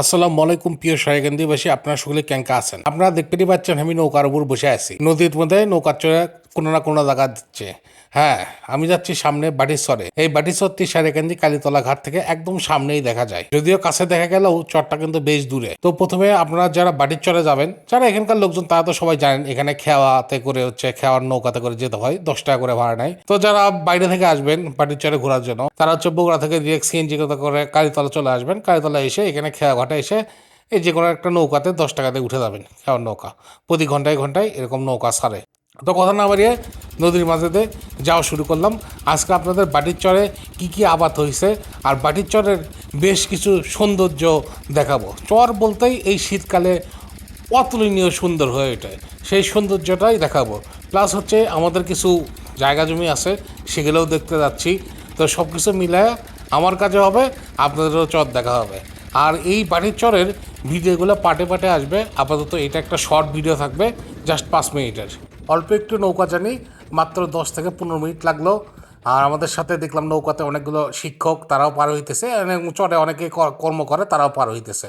আসসালামু আলাইকুম প্রিয় সাহেগান্দিবাসী আপনার সকলে ক্যাঙ্কা আছেন? আপনারা দেখতেই পাচ্ছেন আমি নৌকার উপর বসে আছি। নদীর মধ্যে নৌকার চড়ে কোনো না কোনো জায়গা দিচ্ছে। হ্যাঁ আমি যাচ্ছি সামনে বাটিশ্বরে এই বাটিশ্বরটি সারেকান্দি কালীতলা ঘাট থেকে একদম সামনেই দেখা যায়। যদিও কাছে দেখা গেলেও চরটা কিন্তু বেশ দূরে। তো প্রথমে আপনারা যারা বাটির চরে যাবেন, যারা এখানকার লোকজন তারা তো সবাই জানেন, এখানে খেওয়াতে করে হচ্ছে খেওয়ার নৌকাতে করে যেতে হয়, দশ টাকা করে ভাড়া নেয়। তো যারা বাইরে থেকে আসবেন বাটির চরে ঘোরার জন্য, তারা হচ্ছে বগুড়া থেকে ডিরেক্ট সিএনজি করে কালীতলা চলে আসবেন। কালীতলা এসে এখানে খেয়া ঘাটে এসে এই যে কোনো একটা নৌকাতে দশ টাকাতে উঠে যাবেন খেয়ার নৌকা। প্রতি ঘন্টায় ঘন্টায় এরকম নৌকা সারে। তো কথা না বাড়িয়ে নদীর মাঝেতে যাওয়া শুরু করলাম। আজকে আপনাদের বাটির চরে কী কী আবাদ হয়েছে আর বাটির চরের বেশ কিছু সৌন্দর্য দেখাবো। চর বলতেই এই শীতকালে অতুলনীয় সুন্দর হয়ে ওঠে। সেই সৌন্দর্যটাই দেখাবো। প্লাস হচ্ছে আমাদের কিছু জায়গা জমি আছে, সেগুলোও দেখতে যাচ্ছি। তো সব কিছু মিলায় আমার কাছে হবে, আপনাদেরও চর দেখা হবে। আর এই বাড়ির চরের ভিডিওগুলো পাটে পাটে আসবে। আপাতত এটা একটা শর্ট ভিডিও থাকবে, জাস্ট পাঁচ মিনিটের। অল্প একটু নৌকা জানি মাত্র দশ থেকে পনেরো মিনিট লাগল। আর আমাদের সাথে দেখলাম নৌকাতে অনেকগুলো শিক্ষক, তারাও পার হইতেছে। চরে অনেকে কর্ম করে, তারাও পার হইতেছে।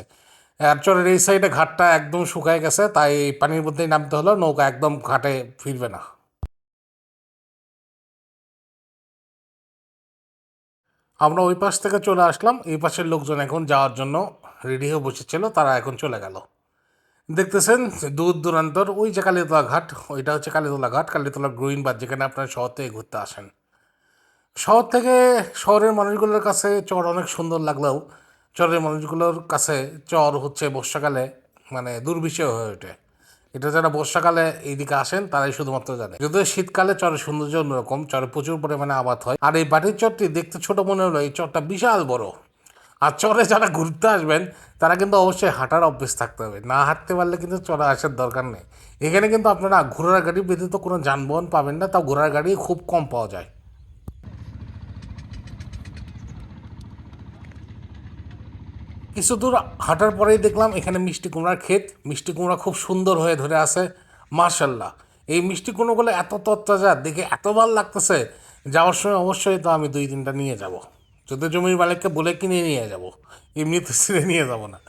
আর চরের এই সাইডে ঘাটটা একদম শুকায় গেছে, তাই পানির মধ্যেই নামতে হলো, নৌকা একদম ঘাটে ফিরবে না। আমরা ওই পাশ থেকে চলে আসলাম, এই পাশের লোকজন এখন যাওয়ার জন্য রেডি হয়ে বসেছিল, তারা এখন চলে গেল। দেখতেছেন দূর দূরান্তর, ওই যে কালীতলা ঘাট, ওইটা হচ্ছে কালীতলা ঘাট, কালীতলা গ্রুইন বাদ যেখানে আপনারা শহর থেকে ঘুরতে আসেন। শহর থেকে শহরের মানুষগুলোর কাছে চর অনেক সুন্দর লাগলেও চরের মানুষগুলোর কাছে চর হচ্ছে বর্ষাকালে মানে দুর্বিষয় হয়ে ওঠে। এটা যারা বর্ষাকালে এইদিকে আসেন, তারাই শুধুমাত্র জানে। যদিও শীতকালে চরের সৌন্দর্য অন্যরকম, চরে প্রচুর পরিমাণে আবাদ হয়। আর এই বাটির চরটি দেখতে ছোট মনে হলো এই চরটা বিশাল বড়। আর চরে যারা ঘুরতে আসবেন, তারা কিন্তু অবশ্যই হাঁটার অভ্যেস থাকতে হবে। না হাঁটতে পারলে কিন্তু চরে আসার দরকার নেই। এখানে কিন্তু আপনারা ঘোড়ার গাড়ি ব্যতীত কোনো যানবাহন পাবেন না, তাও ঘোড়ার গাড়ি খুব কম পাওয়া যায়। কিছু দূর হাঁটার পরেই দেখলাম এখানে মিষ্টি কুমড়ার ক্ষেত। মিষ্টি কুমড়া খুব সুন্দর হয়ে ধরে আছে মার্শাল্লাহ এই মিষ্টি কুমড়োগুলো এত তত্তাজা দেখে এত ভালো লাগতেছে, যাওয়ার সময় অবশ্যই তো আমি দুই তিনটা নিয়ে যাব। যদি জমির মালিককে বলে কিনে নিয়ে যাব। এমনিতে ছিঁড়ে নিয়ে যাব না।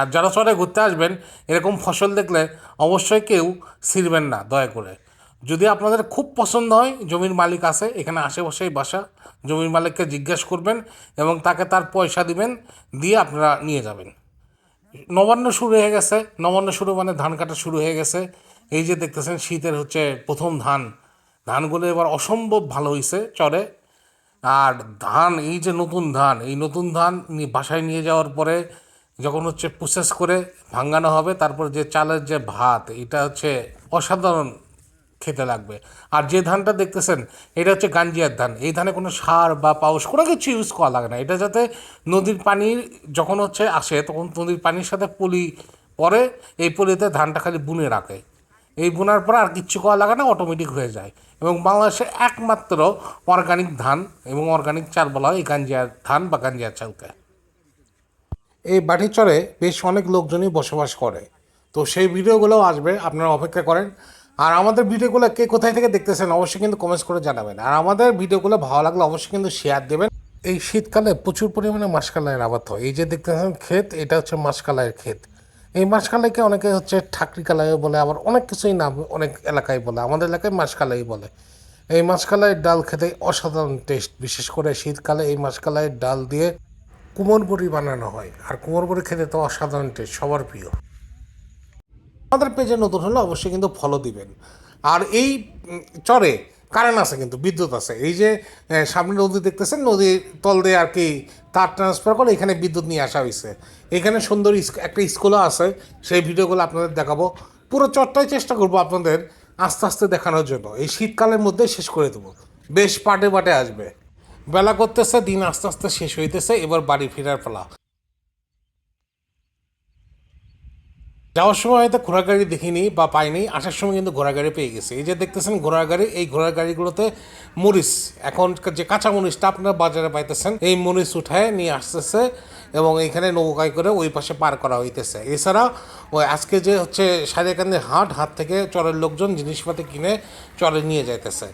আর যারা চরে ঘুরতে আসবেন, এরকম ফসল দেখলে অবশ্যই কেউ ছিঁড়বেন না, দয়া করে। যদি আপনাদের খুব পছন্দ হয় জমির মালিক আছে, এখানে আশেপাশেই বাসা, জমির মালিককে জিজ্ঞেস করবেন এবং তাকে তার পয়সা দিবেন, দিয়ে আপনারা নিয়ে যাবেন। নবান্ন শুরু হয়ে গেছে। নবান্ন শুরু মানে ধান কাটা শুরু হয়ে গেছে। এই যে দেখতেছেন, শীতের হচ্ছে প্রথম ধান। ধানগুলো এবার অসম্ভব ভালো হয়েছে চরে। আর ধান, এই যে নতুন ধান, এই নতুন ধান বাসায় নিয়ে যাওয়ার পরে যখন হচ্ছে প্রসেস করে ভাঙানো হবে, তারপর যে চালের যে ভাত, এটা হচ্ছে অসাধারণ খেতে লাগবে। আর যে ধানটা দেখতেছেন, এটা হচ্ছে গাঞ্জিয়ার ধান। এই ধানে কোনো সার বা পাউস, কোনো কিছু ইউজ করা লাগে না। এটা যাতে নদীর পানি যখন হচ্ছে আসে, তখন নদীর পানির সাথে পলি পরে, এই পলিতে ধানটা খালি বুনে রাখে। এই বোনার পর আর কিচ্ছু করা লাগে না অটোমেটিক হয়ে যায়। এবং বাংলাদেশে একমাত্র অর্গানিক ধান এবং অর্গানিক চাল বলা হয়, এই গাঞ্জিয়ার ধান বা গাঞ্জিয়ার চালকে। এই বাটিচরে বেশ অনেক লোকজনই বসবাস করে। তো সেই ভিডিওগুলোও আসবে, আপনারা অপেক্ষা করেন। আর আমাদের ভিডিওগুলো কে কোথায় থেকে দেখতেছেন অবশ্যই কিন্তু কমেন্টস করে জানাবেন। আর আমাদের ভিডিওগুলো ভালো লাগলে অবশ্যই কিন্তু শেয়ার দেবেন। এই শীতকালে প্রচুর পরিমাণে মাসকালাইয়ের আবাদ হয়। এই যে দেখতেছেন ক্ষেত, এটা হচ্ছে মাসকালাইয়ের ক্ষেত। এই মাসকালাইকে অনেকে হচ্ছে ঠাকরি কালাই বলে, আবার অনেক কিছুই নাম অনেক এলাকায় বলে, আমাদের এলাকায় মাসকালাই বলে। এই মাসকালাইয়ের ডাল খেতে অসাধারণ টেস্ট বিশেষ করে শীতকালে এই মাসকালাইয়ের ডাল দিয়ে কুমোর বড়ি বানানো হয়, আর কুমোর বড়ি খেতে তো অসাধারণ টেস্ট সবার প্রিয়। আমাদের পেজে নতুন হলে অবশ্যই কিন্তু ফলো দিবেন। আর এই চরে কারেন্ট আছে কিন্তু, বিদ্যুৎ আছে। এই যে সামনে নদী দেখতেছেন, নদীর তল দিয়ে আর কি তার ট্রান্সফার করে এখানে বিদ্যুৎ নিয়ে আসা হয়েছে। এখানে সুন্দর একটা স্কুলও আছে, সেই ভিডিওগুলো আপনাদের দেখাবো। পুরো চরটাই চেষ্টা করব আপনাদের আস্তে আস্তে দেখানোর জন্য। এই শীতকালের মধ্যে শেষ করে দেবো। বেশ পাটে পাটে আসবে। বেলা করতেছে, দিন আস্তে আস্তে শেষ হইতেছে, এবার বাড়ি ফেরার পালা। যাওয়ার সময় হয়তো ঘোড়ার গাড়ি দেখিনি বা পাইনি, আসার সময় কিন্তু ঘোড়ার গাড়ি পেয়ে গেছে। এই যে দেখতেছেন ঘোড়ার গাড়ি এই ঘোড়ার গাড়িগুলোতে মরিচ, এখন যে কাঁচা মরিচটা আপনারা বাজারে পাইতেছেন, এই মরিচ উঠায় নিয়ে আসতেছে এবং এখানে নৌকায় করে ওই পাশে পার করা হইতেছে। এছাড়া ওই আজকে যে হচ্ছে সারিয়াকান্দির হাট হাট থেকে চরের লোকজন জিনিসপাতি কিনে চরে নিয়ে যাইতেছে।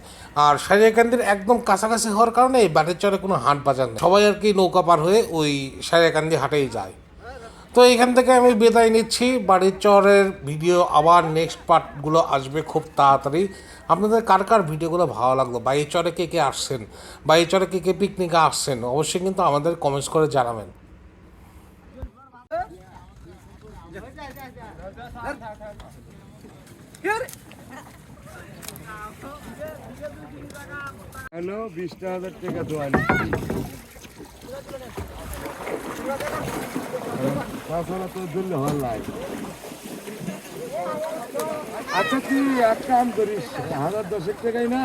আর সারিয়াকান্দির একদম কাছাকাছি হওয়ার কারণে এই বাটের চরে কোনো হাট বাজার নেই। সবাই আর কি নৌকা পার হয়ে ওই সারিয়াকান্দি হাটেই যায়। তো এখান থেকে আমি বিদায় নিচ্ছি। বাড়ির চরের ভিডিও আবার নেক্সট পার্টগুলো আসবে খুব তাড়াতাড়ি। আপনাদের কার কার ভিডিওগুলো ভালো লাগল? বাড়ির চরে কে কে আসছেন? বাড়ির চরে কে কে পিকনিকে আসছেন? অবশ্যই কিন্তু আমাদের কমেন্টস করে জানাবেন। হ্যালো হাজার টাকা দোয়া তাছাড়া তো দিল্লি হল নাই। আচ্ছা তুই এক কাম করিস হাজার দশেক টাকাই না?